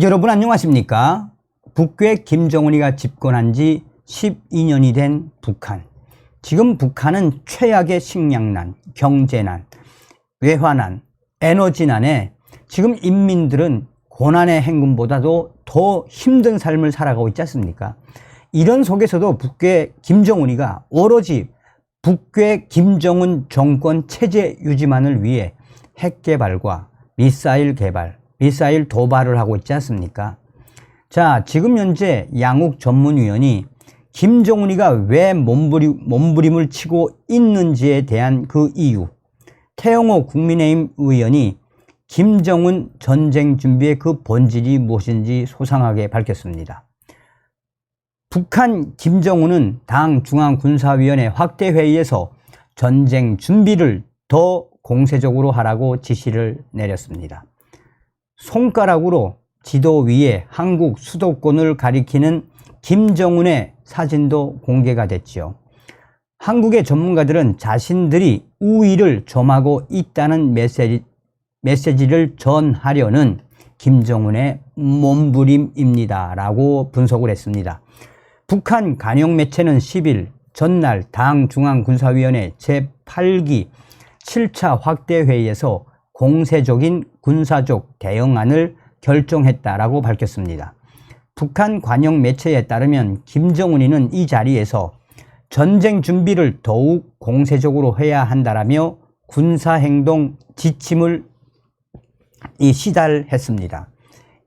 여러분 안녕하십니까? 북괴 김정은이가 집권한 지 12년이 된 북한. 지금 북한은 최악의 식량난, 경제난, 외화난, 에너지난에 지금 인민들은 고난의 행군보다도 더 힘든 삶을 살아가고 있지 않습니까? 이런 속에서도 북괴 김정은이가 오로지 북괴 김정은 정권 체제 유지만을 위해 핵 개발과 미사일 개발, 미사일 도발을 하고 있지 않습니까? 자, 지금 현재 양욱 전문위원이 김정은이가 왜 몸부리, 몸부림을 치고 있는지에 대한 그 이유, 태영호 국민의힘 의원이 김정은 전쟁 준비의 그 본질이 무엇인지 소상하게 밝혔습니다. 북한 김정은은 당 중앙군사위원회 확대 회의에서 전쟁 준비를 더 공세적으로 하라고 지시를 내렸습니다. 손가락으로 지도 위에 한국 수도권을 가리키는 김정은의 사진도 공개가 됐지요. 한국의 전문가들은 자신들이 우위를 점하고 있다는 메시지, 메시지를 전하려는 김정은의 몸부림입니다. 라고 분석을 했습니다. 북한 간영 매체는 10일 전날 당 중앙군사위원회 제8기 7차 확대회의에서 공세적인 군사적 대응안을 결정했다라고 밝혔습니다. 북한 관영 매체에 따르면 김정은이는 이 자리에서 전쟁 준비를 더욱 공세적으로 해야 한다라며 군사행동 지침을 시달했습니다.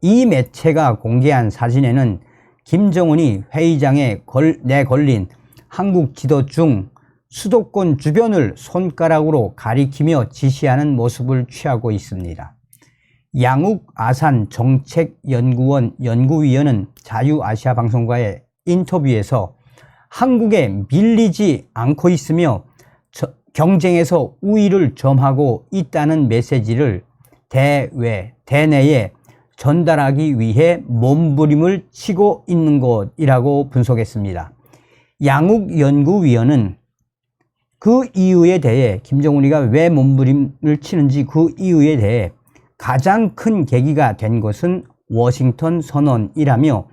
이 매체가 공개한 사진에는 김정은이 회의장에 걸, 내 걸린 한국 지도 중 수도권 주변을 손가락으로 가리키며 지시하는 모습을 취하고 있습니다. 양욱 아산 정책연구원 연구위원은 자유아시아 방송과의 인터뷰에서 한국에 밀리지 않고 있으며 경쟁에서 우위를 점하고 있다는 메시지를 대외, 대내에 전달하기 위해 몸부림을 치고 있는 것이라고 분석했습니다. 양욱 연구위원은 그 이유에 대해 김정은이가 왜 몸부림을 치는지 그 이유에 대해 가장 큰 계기가 된 것은 워싱턴 선언이라며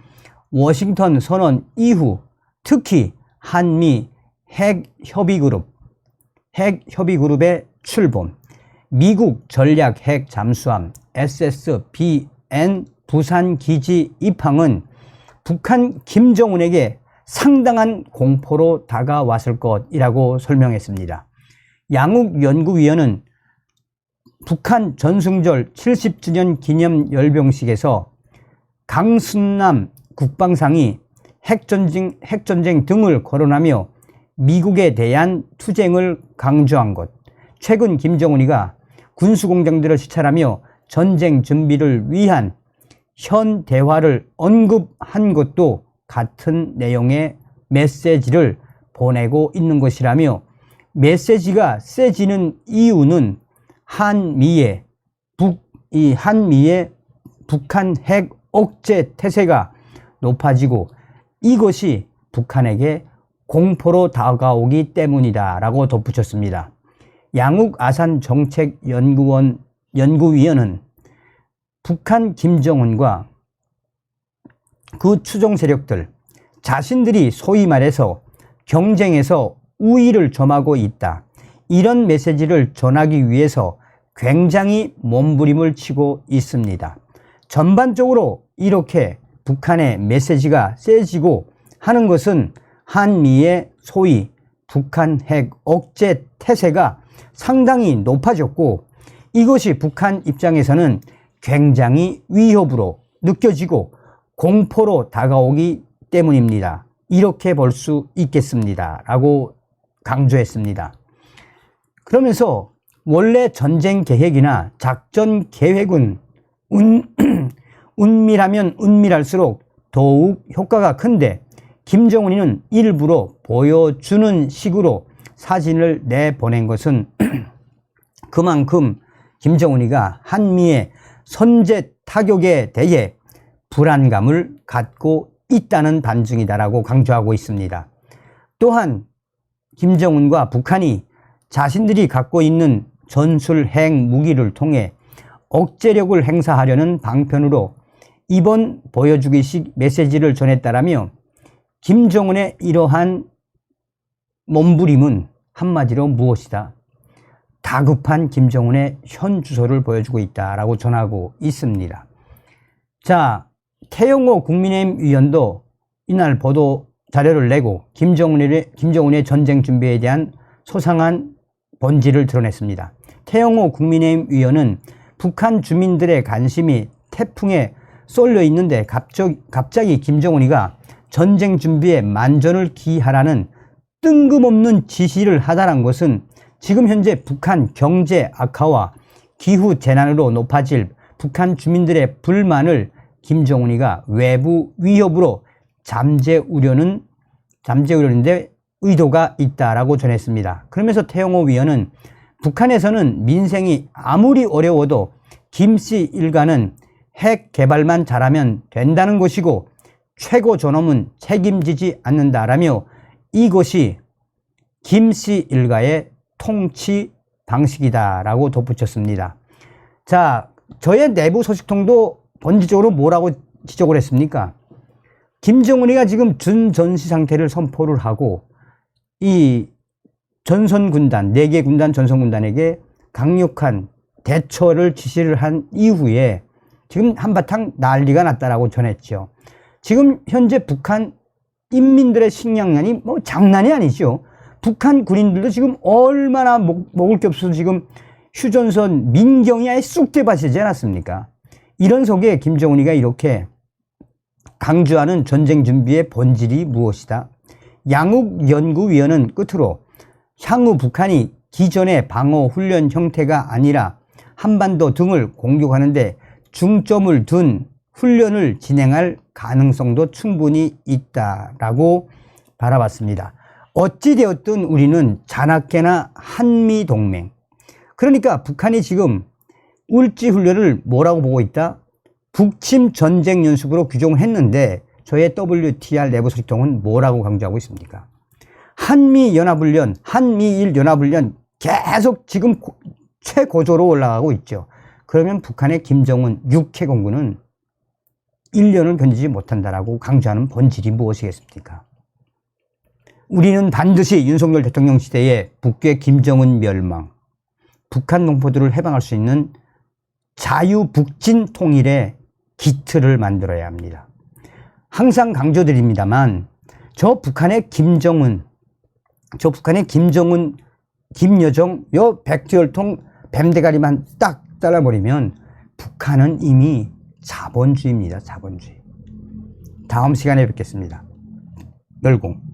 워싱턴 선언 이후 특히 한미 핵 협의 그룹, 핵 협의 그룹의 출범, 미국 전략 핵 잠수함 SSBN 부산 기지 입항은 북한 김정은에게 상당한 공포로 다가왔을 것이라고 설명했습니다. 양욱 연구위원은 북한 전승절 70주년 기념 열병식에서 강순남 국방상이 핵전쟁, 핵전쟁 등을 거론하며 미국에 대한 투쟁을 강조한 것, 최근 김정은이가 군수공장들을 시찰하며 전쟁 준비를 위한 현 대화를 언급한 것도 같은 내용의 메시지를 보내고 있는 것이라며 메시지가 세지는 이유는 한미의 북, 이 한미의 북한 핵 억제 태세가 높아지고 이것이 북한에게 공포로 다가오기 때문이다라고 덧붙였습니다. 양욱 아산 정책연구원 연구위원은 북한 김정은과 그 추종 세력들 자신들이 소위 말해서 경쟁에서 우위를 점하고 있다. 이런 메시지를 전하기 위해서 굉장히 몸부림을 치고 있습니다. 전반적으로 이렇게 북한의 메시지가 세지고 하는 것은 한미의 소위 북한 핵 억제 태세가 상당히 높아졌고 이것이 북한 입장에서는 굉장히 위협으로 느껴지고 공포로 다가오기 때문입니다. 이렇게 볼 수 있겠습니다. 라고 강조했습니다. 그러면서 원래 전쟁 계획이나 작전 계획은 운, 운밀하면 운밀할수록 더욱 효과가 큰데 김정은이는 일부러 보여주는 식으로 사진을 내보낸 것은 그만큼 김정은이가 한미의 선제 타격에 대해 불안감을 갖고 있다는 반증이다라고 강조하고 있습니다. 또한 김정은과 북한이 자신들이 갖고 있는 전술 핵 무기를 통해 억제력을 행사하려는 방편으로 이번 보여주기식 메시지를 전했다라며 김정은의 이러한 몸부림은 한마디로 무엇이다? 다급한 김정은의 현 주소를 보여주고 있다라고 전하고 있습니다. 자, 태영호 국민의힘 위원도 이날 보도 자료를 내고 김정은의, 김정은의 전쟁 준비에 대한 소상한 본질을 드러냈습니다. 태영호 국민의힘 위원은 북한 주민들의 관심이 태풍에 쏠려 있는데 갑자기, 갑자기 김정은이가 전쟁 준비에 만전을 기하라는 뜬금없는 지시를 하다란 것은 지금 현재 북한 경제 악화와 기후 재난으로 높아질 북한 주민들의 불만을 김정은이가 외부 위협으로 잠재 우려는 잠재 우려는데 의도가 있다라고 전했습니다. 그러면서 태영호 위원은 북한에서는 민생이 아무리 어려워도 김씨 일가는 핵 개발만 잘하면 된다는 것이고 최고 존엄은 책임지지 않는다라며 이것이 김씨 일가의 통치 방식이다라고 덧붙였습니다. 자, 저의 내부 소식통도 본질적으로 뭐라고 지적을 했습니까? 김정은이가 지금 준전시 상태를 선포를 하고 이 전선 군단, 네 개 군단 전선 군단에게 강력한 대처를 지시를 한 이후에 지금 한바탕 난리가 났다라고 전했죠. 지금 현재 북한 인민들의 식량난이 뭐 장난이 아니죠. 북한 군인들도 지금 얼마나 먹, 먹을 게 없어서 지금 휴전선 민경이 아예 쑥 대바시지 않았습니까? 이런 속에 김정은이가 이렇게 강조하는 전쟁 준비의 본질이 무엇이다? 양욱 연구위원은 끝으로 향후 북한이 기존의 방어 훈련 형태가 아니라 한반도 등을 공격하는데 중점을 둔 훈련을 진행할 가능성도 충분히 있다라고 바라봤습니다. 어찌되었든 우리는 자나깨나 한미동맹. 그러니까 북한이 지금 울지 훈련을 뭐라고 보고 있다? 북침 전쟁 연습으로 규정을 했는데 저의 WTR 내부 소식통은 뭐라고 강조하고 있습니까? 한미 연합훈련, 한미일 연합훈련 계속 지금 최고조로 올라가고 있죠. 그러면 북한의 김정은 육해공군은 1년을 견디지 못한다라고 강조하는 본질이 무엇이겠습니까? 우리는 반드시 윤석열 대통령 시대에 북괴 김정은 멸망, 북한 농포들을 해방할 수 있는 자유북진 통일의 기틀을 만들어야 합니다. 항상 강조드립니다만 저 북한의 김정은, 저 북한의 김정은, 김여정, 요 백두혈통 뱀대가리만 딱 잘라버리면 북한은 이미 자본주의입니다. 자본주의. 다음 시간에 뵙겠습니다. 열공.